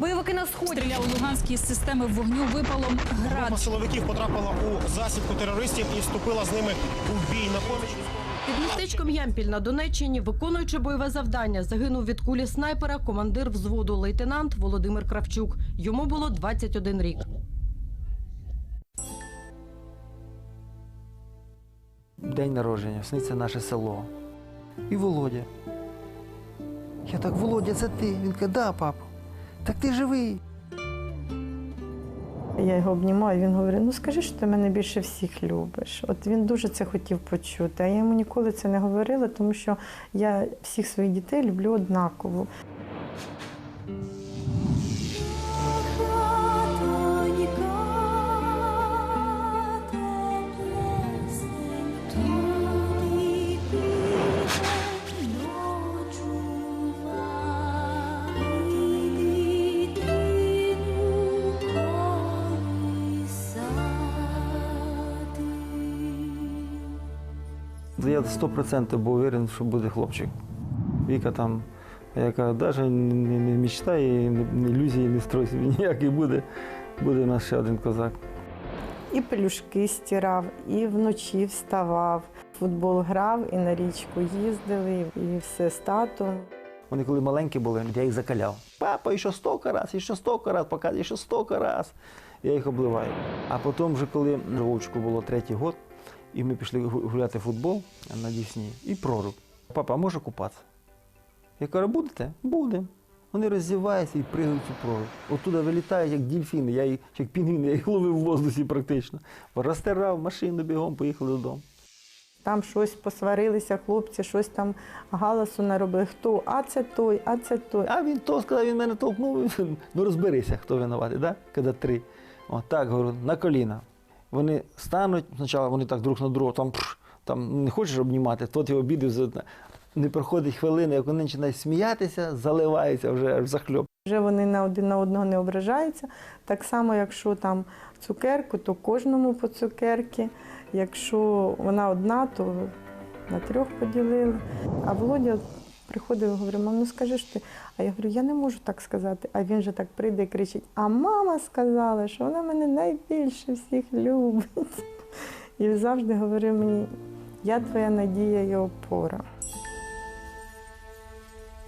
Бойовики на сході Стріляв у Луганській з системи вогню випалом Група град. силовиків потрапила у засідку терористів і вступила з ними у бій на поміч. Під містечком Ямпіль на Донеччині, виконуючи бойове завдання, загинув від кулі снайпера командир взводу лейтенант Володимир Кравчук. Йому було 21 рік. День народження, сниться наше село. І Володя. Я так, Володя, це ти? Він каже, да, папа. Так ти живий. Я його обнімаю, він говорить: ну скажи, що ти мене більше всіх любиш. От він дуже це хотів почути. А я йому ніколи це не говорила, тому що я всіх своїх дітей люблю однаково. Я 100% був уверен, що буде хлопчик. Віка там, яка навіть не, мечтає, не, не ілюзії не строїть собі ніякий буде. Буде у нас ще один козак. І пелюшки стирав, і вночі вставав. Футбол грав, і на річку їздили, і все з татом. Вони коли маленькі були, я їх закаляв. Папа, ще стільки раз, ще стільки раз, показує, ще стільки раз. Я їх обливаю. А потім, вже коли Вовчику було третій год, і ми пішли гуляти в футбол на Дісні, і проруб. Папа, а може купатися? Я кажу, будете? Будемо. Вони роздіваються і пригають у проруб. Оттуда вилітають, як дільфіни, я їх, як пінгвіни, я їх ловив в воздусі практично. Розтирав машину бігом, поїхали додому. Там щось посварилися, хлопці, щось там галасу наробили. Хто? А це той, а це той. А він то сказав, він мене толкнув. Ну розберися, хто винуватий, да? коли три. О, так, говорю, на коліна. Вони стануть, спочатку вони так друг на друга, там, пш, там не хочеш обнімати, тот його обідив. Не проходить хвилини, як вони починають сміятися, заливаються вже аж захльоп. Вже вони на один на одного не ображаються. Так само, якщо там цукерку, то кожному по цукерки. Якщо вона одна, то на трьох поділили. А Володя приходив і говорив, мам, ну скажи ж ти. А я говорю, я не можу так сказати. А він же так прийде і кричить: А мама сказала, що вона мене найбільше всіх любить. І завжди говорив мені, я твоя надія і опора.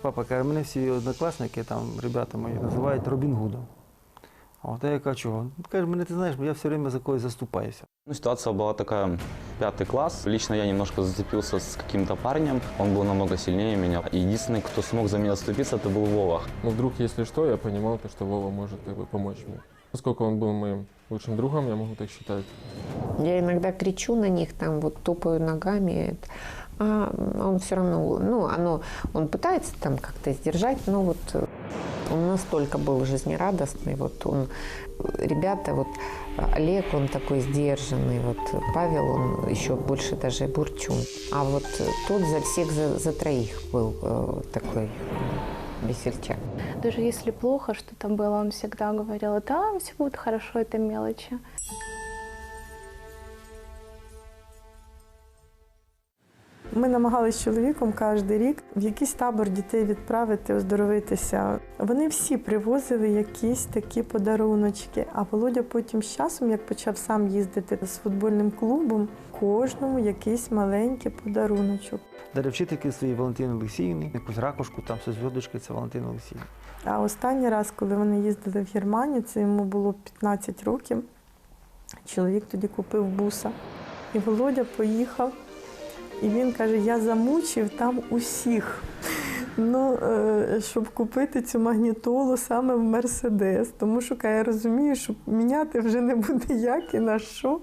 Папа каже, мене всі однокласники, там, ребята мої, називають Робін Гудом. От я кажу, чого? Каже, мене ти знаєш, бо я все время за когось заступаюся. Ну, ситуация была такая, пятый класс. Лично я немножко зацепился с каким-то парнем. Он был намного сильнее меня. И единственный, кто смог за меня заступиться, это был Вова. Но вдруг, если что, я понимал, то, что Вова может как бы, помочь мне. Поскольку он был моим лучшим другом, я могу так считать. Я иногда кричу на них, там вот топаю ногами, а он все равно, ну, оно, он пытается там как-то сдержать, но вот э, он настолько был жизнерадостный, вот он, э, ребята, вот э, Олег, он такой сдержанный, вот Павел, он еще больше даже бурчун, а вот э, тот за всех за, за троих был э, такой э, весельчак. Даже если плохо что-то было, он всегда говорил, да, все будет хорошо, это мелочи. Ми намагалися з чоловіком кожен рік в якийсь табор дітей відправити, оздоровитися. Вони всі привозили якісь такі подаруночки. А Володя потім з часом, як почав сам їздити з футбольним клубом, кожному якийсь маленький подаруночок. Дарив вчительки своїй Валентини Олексіївні, якусь ракушку, там все зв'язочки, це Валентина Олексіївна. А останній раз, коли вони їздили в Германію, це йому було 15 років. Чоловік тоді купив буса. І Володя поїхав, і він каже: я замучив там усіх. Ну, е, щоб купити цю магнітолу саме в Мерседес. Тому що я розумію, що міняти вже не буде як і на що.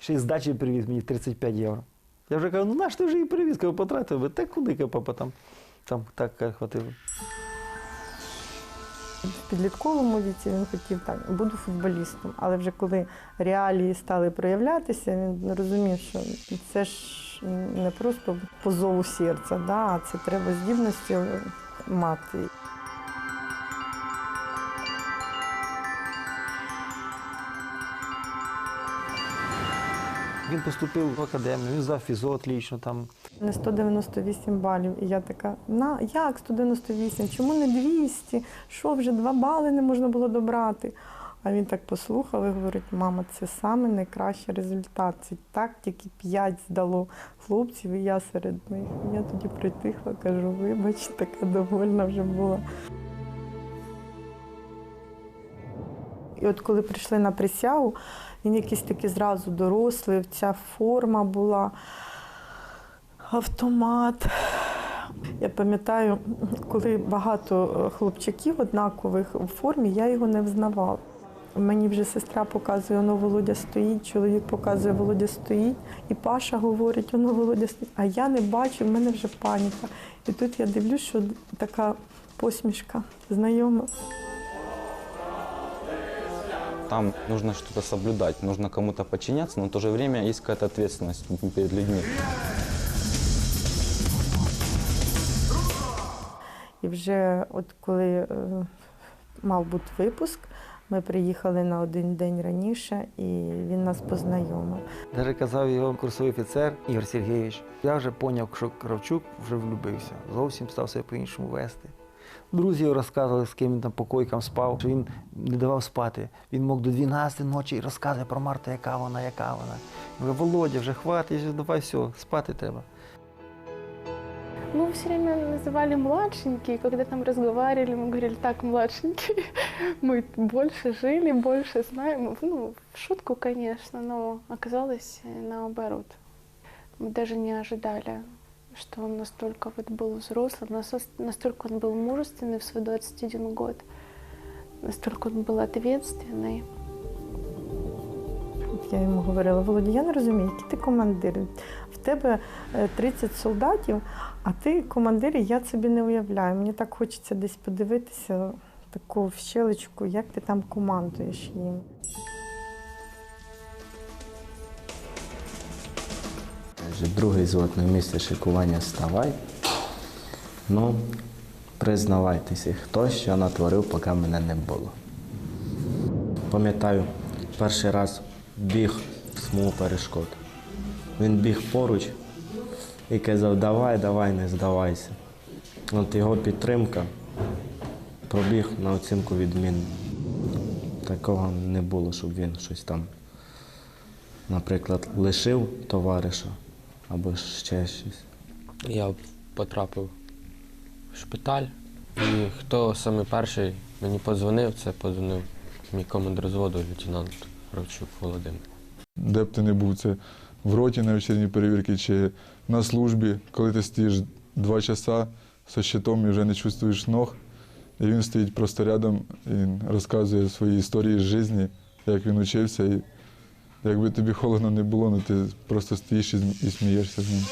Ще й здачі привіз мені 35 євро. Я вже кажу, ну наш ти вже її привіз, кажу, потратив. Та куди папа там, там так хватило. В підлітковому віці він хотів так, буду футболістом. Але вже коли реалії стали проявлятися, він розумів, що це ж не просто по зову серця, да, а це треба здібності мати. Він поступив в академію, він здав фізо отлично, там Не 198 балів. І я така, на як 198? Чому не 200? Що вже два бали не можна було добрати? А він так послухав і говорить: мама, це саме найкращий результат. Це так тільки 5 здало хлопців, і я серед них. Я тоді притихла, кажу, вибач, така довольна вже була. І от коли прийшли на присягу, він якийсь такий зразу дорослий, ця форма була, автомат. Я пам'ятаю, коли багато е, хлопчаків однакових у формі, я його не взнавала. Мені вже сестра показує, воно Володя стоїть, чоловік показує, Володя стоїть, і Паша говорить, воно Володя стоїть. А я не бачу, в мене вже паніка. І тут я дивлюсь, що така посмішка знайома. Там нужно что-то соблюдать, нужно кому-то подчиняться, но в то же время есть какая-то ответственность перед людьми. І вже от коли е, мав бути випуск, ми приїхали на один день раніше, і він нас познайомив. Даже казав його курсовий офіцер Ігор Сергійович. Я вже зрозумів, що Кравчук вже влюбився. Зовсім став себе по-іншому вести. Друзі розказували, з ким він там по койкам спав, що він не давав спати. Він мог до 12 ночі і розказує про Марту, яка вона, яка вона. Володя, вже хватить, давай все, спати треба. Мы все время называли младшенькие, когда там разговаривали, мы говорили, так, младшенькие, мы больше жили, больше знаем. Ну, в шутку, конечно, но оказалось наоборот. Мы даже не ожидали, что он настолько вот был взрослым, настолько он был мужественный в свой 21 год, настолько он был ответственный. Я йому говорила, Володя, я не розумію, який ти командир. В тебе е, 30 солдатів, а ти командир, і я собі не уявляю. Мені так хочеться десь подивитися таку в щелечку, як ти там командуєш їм. Вже другий звод місце шикування ставай. Ну, признавайтеся, хто що натворив, поки мене не було. Пам'ятаю, перший раз біг в смугу перешкод. Він біг поруч і казав, давай, давай, не здавайся. От його підтримка пробіг на оцінку відмінно. Такого не було, щоб він щось там, наприклад, лишив товариша або ще щось. Я потрапив в шпиталь, і хто саме перший мені подзвонив, це подзвонив мій командир зводу, лейтенант Кравчук Володимир. Де б ти не був, це в роті на вечірній перевірці чи на службі, коли ти стоїш два часа зі щитом і вже не чувствуєш ног, і він стоїть просто рядом і розказує свої історії з житті, як він учився. І якби тобі холодно не було, ну ти просто стоїш і смієшся з ним.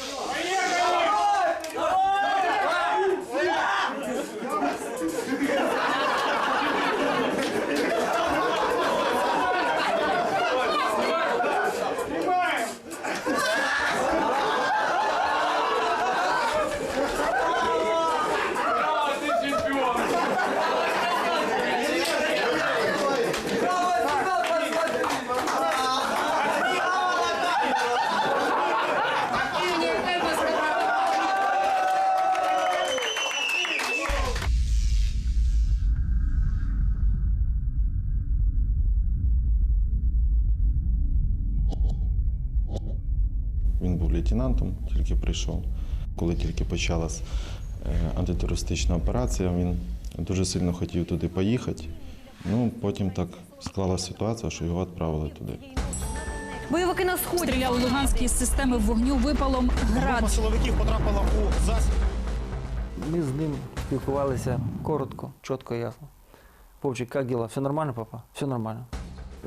Тільки прийшов. Коли тільки почалась е, антитерористична операція, він дуже сильно хотів туди поїхати. Ну, потім так склалася ситуація, що його відправили туди. Бойовики на сході стріляв у Луганській з системи вогню випалом Група град. силовиків потрапила у засіб. Ми з ним спілкувалися коротко, чітко, ясно. Вовчик, як діла? Все нормально, папа? Все нормально.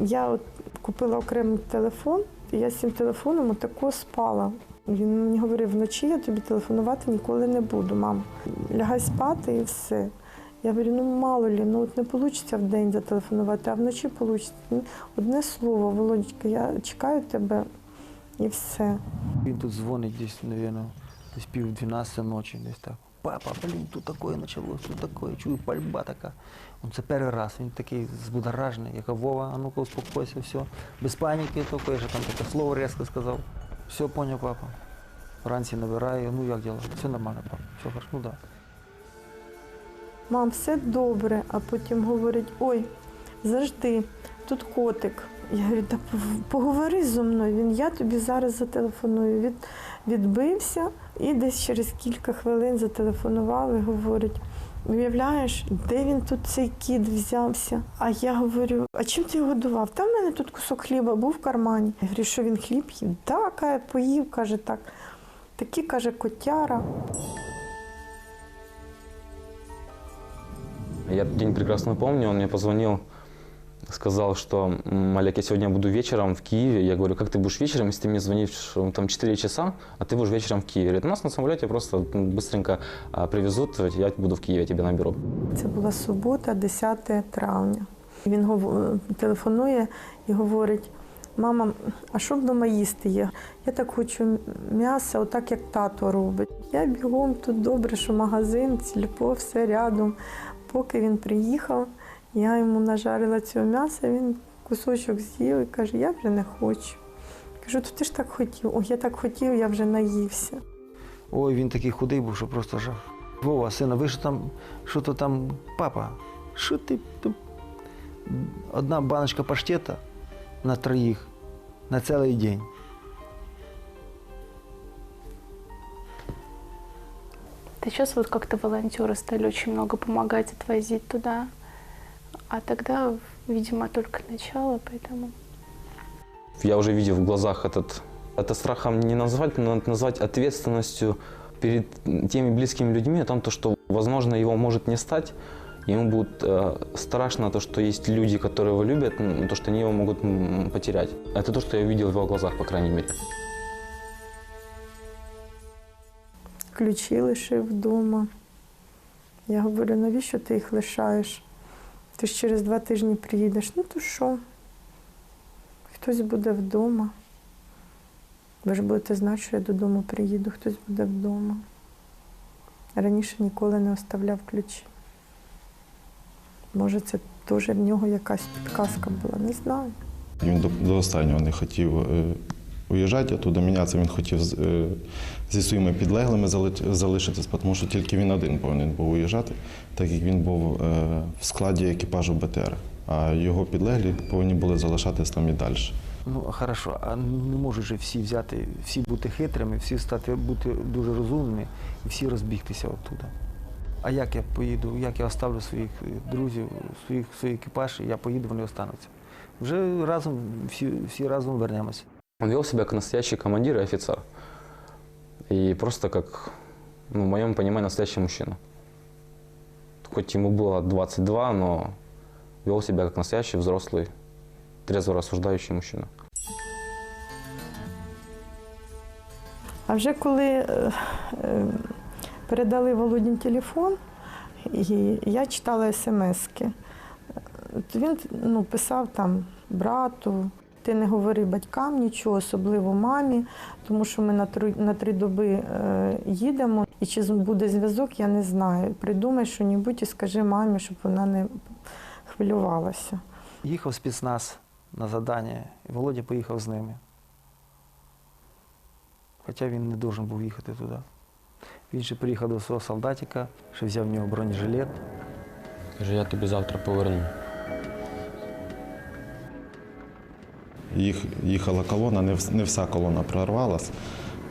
Я от купила окремий телефон, і я з цим телефоном отако спала. Він мені говорив, вночі я тобі телефонувати ніколи не буду, мам. Лягай спати і все. Я говорю, ну мало лі, ну от не вийде в день зателефонувати, а вночі вийде. Одне слово, Володька, я чекаю тебе і все. Він тут дзвонить десь, мабуть, десь пів 12 ночі, десь так. Папа, блін, тут таке почалось, тут таке, чую, пальба така. Он це перший раз, він такий збудоражений. Я кажу, Вова, а ну-ка успокойся, все. Без паніки, тільки я же там таке слово різко сказав. Все, поняв, папа. Вранці набираю, ну як діла? Все нормально, пап, все хорошо, ну. Да. Мам, все добре, а потім говорить, ой, завжди, тут котик. Я говорю, та поговори зі мною. Він я тобі зараз зателефоную. Від, відбився і десь через кілька хвилин зателефонував і говорить. Уявляєш, де він тут цей кіт взявся? А я говорю, а чим ти його годував? Та в мене тут кусок хліба був в кармані. Я говорю, що він хліб їв? Так, каже, поїв, каже так. Такі каже котяра. Я день прекрасно помню, он мне позвонил, сказал, что «М, Олег, я сегодня буду вечером в Киеве. Я говорю, как ты будешь вечером, если ты мне звонишь м, там 4 часа, а ты будешь вечером в Киеве? Говорит, нас на самолете просто м, быстренько а, привезут, я буду в Киеве, тебя наберу. Це була субота, 10 травня. Він гов- телефонує і говорить: мама, а що вдома їсти є? Я так хочу м'яса, отак як тато робить. Я бігом тут добре, що магазин, сільпо, все рядом. Поки він приїхав, я йому нажарила цього м'яса, він кусочок з'їв і каже, я вже не хочу. Кажу, то ти ж так хотів. О, я так хотів, я вже наївся. Ой, він такий худий був, що просто жах. Вова, сина, ви що там, що то там, папа, що ти? ти- Одна баночка паштета на троїх на цілий день. Да сейчас вот как-то волонтеры стали очень много помогать отвозить туда. А тогда, видимо, только начало, поэтому... Я уже видел в глазах этот, это страхом не назвать, но надо назвать ответственностью перед теми близкими людьми о том, то, что, возможно, его может не стать. Ему будет э, страшно то, что есть люди, которые его любят, м, то, что они его могут м, потерять. Это то, что я видел в его глазах, по крайней мере. ключі лишив вдома. Я говорю, навіщо ти їх лишаєш? Ти ж через два тижні приїдеш. Ну то що? Хтось буде вдома. Ви ж будете знати, що я додому приїду, хтось буде вдома. Раніше ніколи не оставляв ключі. Може, це теж в нього якась підказка була, не знаю. Він до, до останнього не хотів е, уїжджати оттуда, мінятися. Він хотів е, зі своїми підлеглими зали- залишитись, тому що тільки він один повинен був уїжджати, так як він був е, в складі екіпажу БТР. А його підлеглі повинні були залишатись там і далі. Ну, хорошо, а не можуть же всі взяти, всі бути хитрими, всі стати бути дуже розумними і всі розбігтися оттуда. А як я поїду, як я оставлю своїх друзів, своїх, свій екіпаж, я поїду, вони остануться. Вже разом, всі, всі разом вернемося. Он вел себя как настоящий командир и офицер. И просто как, ну, в моем понимании, настоящий мужчина. Хоть ему было 22, но вел себя как настоящий взрослый, трезво рассуждающий мужчина. А вже коли е, е, передали Володін телефон, і я читала смски, він ну, писав там брату, ти не говори батькам нічого, особливо мамі, тому що ми на три, на три доби е, їдемо, і чи буде зв'язок, я не знаю. Придумай що-небудь і скажи мамі, щоб вона не хвилювалася. Їхав спецназ на завдання, і Володя поїхав з ними. Хоча він не должен був їхати туди. Він ще приїхав до свого солдатика, ще взяв в нього бронежилет. Каже, я тобі завтра поверну. Їх, їхала колона, не, не вся колона прорвалась.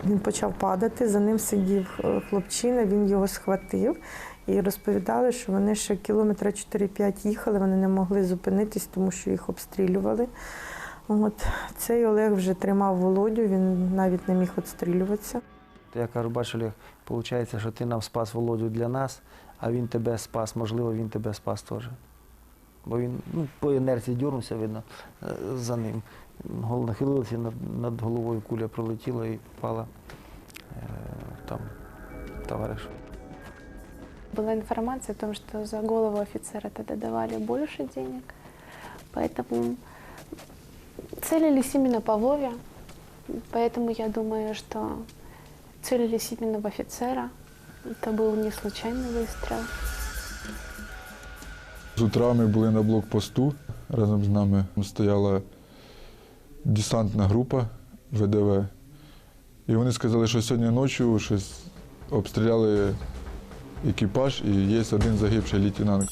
Він почав падати, за ним сидів е, хлопчина, він його схватив і розповідали, що вони ще кілометра 4-5 їхали, вони не могли зупинитись, тому що їх обстрілювали. От цей Олег вже тримав Володю, він навіть не міг відстрілюватися. Я кажу, бачу, Олег, виходить, що ти нам спас Володю для нас, а він тебе спас, можливо, він тебе спас теж. Бо він ну, по інерції дернувся, видно, е, за ним. Гол нахилився, над, над головою куля пролетіла і впала е, там товариш. Была информация о том, что за голову офицера тогда давали больше денег. Поэтому целились именно по Вове. Поэтому я думаю, что целились именно в офицера. Это был не случайный выстрел. З утра ми були на блокпосту. Разом з нами стояла десантна група ВДВ. І вони сказали, що сьогодні ночі щось обстріляли екіпаж і є один загибший лейтенант.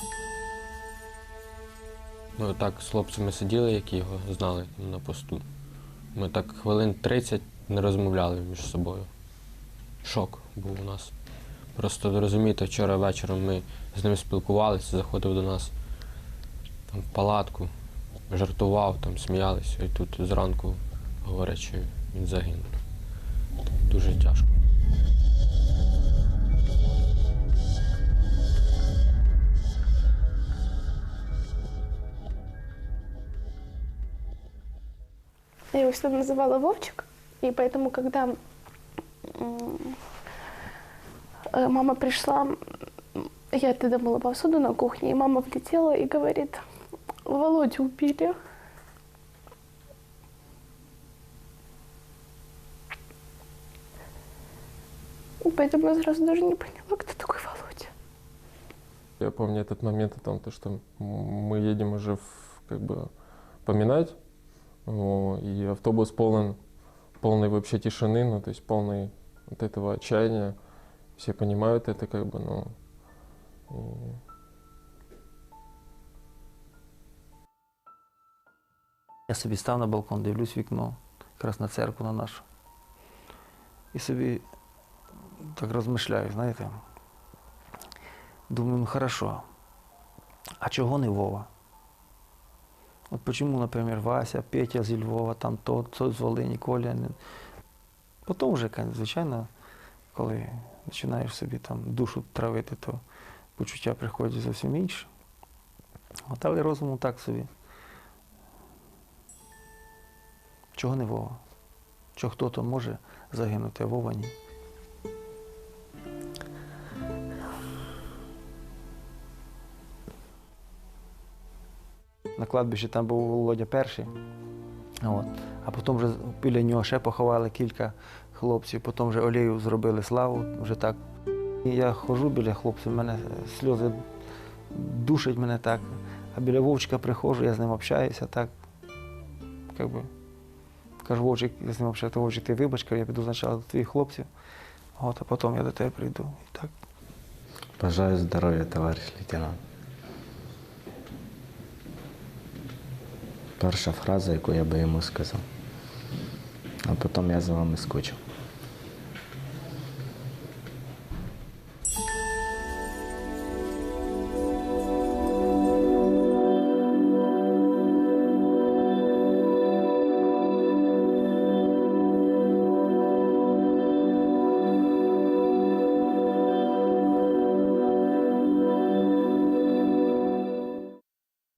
Ну так з хлопцями сиділи, які його знали на посту. Ми так хвилин 30 не розмовляли між собою. Шок був у нас. Просто розумієте, вчора вечором ми з ним спілкувалися, заходив до нас там, в палатку, жартував, там, сміялися, і тут зранку говорять, що він загинув. Дуже тяжко. Я его всегда называла Вовчик, и поэтому, когда м, э, мама пришла, м, я тогда мыла посуду на кухне, и мама влетела и говорит, Володю убили. Поэтому я сразу даже не поняла, кто такой Володя. Я помню этот момент о том, то, что мы едем уже в, как бы поминать, и автобус полон, полной вообще тишины, ну, то есть полный вот этого отчаяния. Все понимают это, как бы, ну, и Я собі став на балкон, дивлюсь вікно, якраз на церкву на нашу. І собі так розмишляю, знаєте. Думаю, ну хорошо. А чого не Вова? От почему, наприклад, Вася, Петя зі Львова, там то, то з Волині, Коля. Потім вже, звичайно, коли починаєш собі там душу травити, то почуття приходять зовсім інше. От, але розуму так собі. Чого не Вова? Чого хто-то може загинути, а Вова ні? На кладбищі там був Володя перший. От. А потім вже біля нього ще поховали кілька хлопців, потім вже олію зробили славу, вже так. І я ходжу біля хлопців, в мене сльози душать мене так. А біля Вовчика приходжу, я з ним общаюся так. Как би, кажу, Вовчик, я з ним взагалі, Вовчик, ти вибач, я піду спочатку до твоїх хлопців, от, а потім я до тебе прийду. І так. Бажаю здоров'я, товариш лейтенант. Перша фраза, яку я би йому сказав. А потім я за вами скучив.